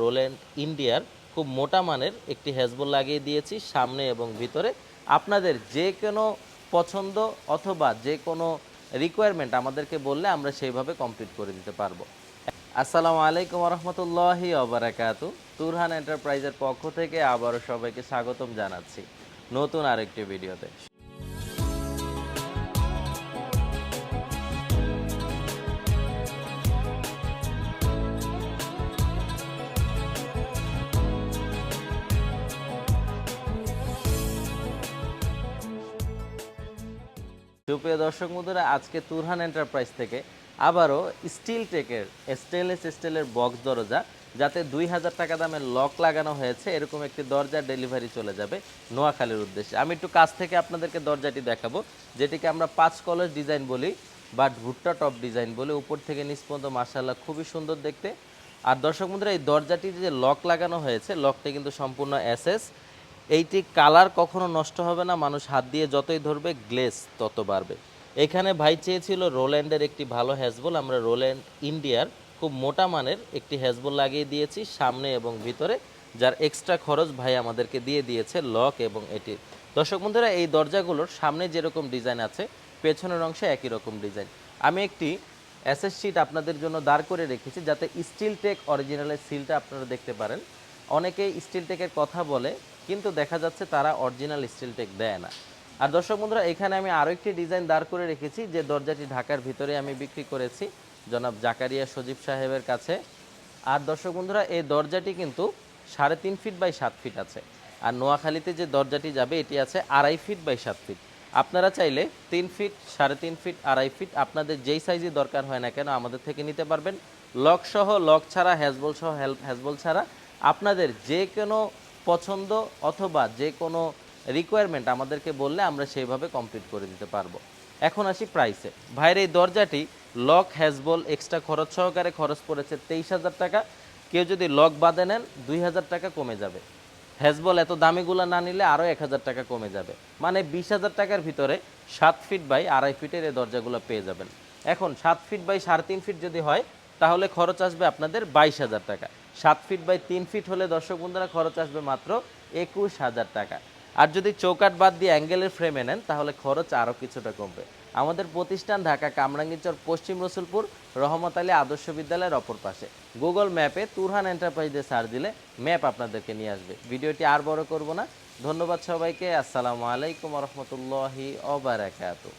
Roland ইন্ডিয়ার খুব মোটা মানের একটি হেজবল লাগিয়ে দিয়েছি সামনে এবং ভিতরে। আপনাদের যে কোনো পছন্দ অথবা যে কোনো রিকোয়ারমেন্ট আমাদেরকে বললে আমরা সেইভাবে কমপ্লিট করে দিতে পারব। আসসালামু আলাইকুম রহমতুল্লাহি অবরাকাতু তুরহান এন্টারপ্রাইজের পক্ষ থেকে আবারও সবাইকে স্বাগতম জানাচ্ছি নতুন আরেকটি ভিডিওতে। সুপ্রিয় দর্শক বন্ধুরা, আজকে তুরহান এন্টারপ্রাইজ থেকে আবারও স্টিল টেকের স্টেনলেস স্টিলের বক্স দরজা, যাতে দুই হাজার টাকা দামের লক লাগানো হয়েছে, এরকম একটি দরজার ডেলিভারি চলে যাবে নোয়াখালীর উদ্দেশ্যে। আমি একটু কাছ থেকে আপনাদেরকে দরজাটি দেখাবো, যেটিকে আমরা পাঁচ কলস ডিজাইন বলি বা ভুট্টা টপ ডিজাইন বলি, উপর থেকে নিচ পর্যন্ত মার্শাল্লাহ খুবই সুন্দর দেখতে। আর দর্শক বন্ধুরা, এই দরজাটি যে লক লাগানো হয়েছে লকটি কিন্তু সম্পূর্ণ এসএস এইটি কালার কখনো নষ্ট হবে না। মানুষ হাত দিয়ে যতই ধরবে, গ্লেস তত বাড়বে। এখানে ভাই চেয়েছিল রোল্যান্ডের একটি ভালো হ্যাজবল। আমরা রোল্যান্ড, ইন্ডিয়ার খুব মোটা মানের একটি হ্যাজবল লাগিয়ে দিয়েছি সামনে এবং ভিতরে, যার এক্সট্রা খরচ ভাই আমাদেরকে দিয়ে দিয়েছে লক এবং এটি দর্শক বন্ধুরা, এই দরজাগুলোর সামনে যেরকম ডিজাইন আছে, পেছনের অংশে একই রকম ডিজাইন। আমি একটি অ্যাসেস শিট আপনাদের জন্য দাঁড় করে রেখেছি, যাতে স্টিল টেক অরিজিনালের সিলটা আপনারা দেখতে পারেন। অনেকেই স্টিল টেকের কথা বলে, কিন্তু দেখা যাচ্ছে তারা অরিজিনাল স্টিল টেক দেয় না। আর দর্শক বন্ধুরা, এখানে আমি আরও একটি ডিজাইন দাঁড় করে রেখেছি, যে দরজাটি ঢাকার ভিতরে আমি বিক্রি করেছি, জনাব জাকারিয়া সজীব সাহেবের কাছে। আর দর্শক বন্ধুরা, এই দরজাটি কিন্তু সাড়ে তিন ফিট বাই সাত ফিট আছে। আর নোয়াখালীতে যে দরজাটি যাবে, এটি আছে আড়াই ফিট বাই সাত ফিট আপনারা চাইলে তিন ফিট সাড়ে তিন ফিট আড়াই ফিট আপনাদের যেই সাইজে দরকার হয় না কেন, আমাদের থেকে নিতে পারবেন। লক সহ, লক ছাড়া হ্যাজবল সহ হ্যাজবল ছাড়া আপনাদের যে কোনো পছন্দ অথবা যে কোনো রিকোয়ারমেন্ট আমাদেরকে বললে আমরা সেইভাবে কমপ্লিট করে দিতে পারব। এখন আসি প্রাইসে ভাইয়ের এই দরজাটি লক হ্যাজবল এক্সট্রা খরচ সহকারে খরচ পড়েছে তেইশ হাজার টাকা। কেউ যদি লক বাদে নেন, দুই হাজার টাকা কমে যাবে। হ্যাজবল এত দামিগুলো না নিলে আরও এক হাজার টাকা কমে যাবে। মানে বিশ হাজার টাকার ভিতরে সাত ফিট বাই আড়াই ফিটের এই দরজাগুলো পেয়ে যাবেন। এখন সাত ফিট বাই সাড়ে তিন ফিট যদি হয় তাহলে খরচ আসবে আপনাদের বাইশ হাজার টাকা। সাত ফিট বাই তিন ফিট হলে দর্শক বন্ধুরা খরচ আসবে মাত্র একুশ হাজার টাকা। আর যদি চৌকাট বাদ দিয়ে অ্যাঙ্গেলের ফ্রেমে নেন, তাহলে খরচ আরও কিছুটা কমবে। আমাদের প্রতিষ্ঠান ঢাকা কামরাঙ্গীরচর পশ্চিম রসুলপুর, রহমত আলী আদর্শ বিদ্যালয়ের অপর পাশে। গুগল ম্যাপে তুরহান এন্টারপ্রাইজে সার দিলে ম্যাপ আপনাদেরকে নিয়ে আসবে। ভিডিওটি আর বড় করব না। ধন্যবাদ সবাইকে। আসসালামু আলাইকুম রহমতুল্লাহি অবরাকাতু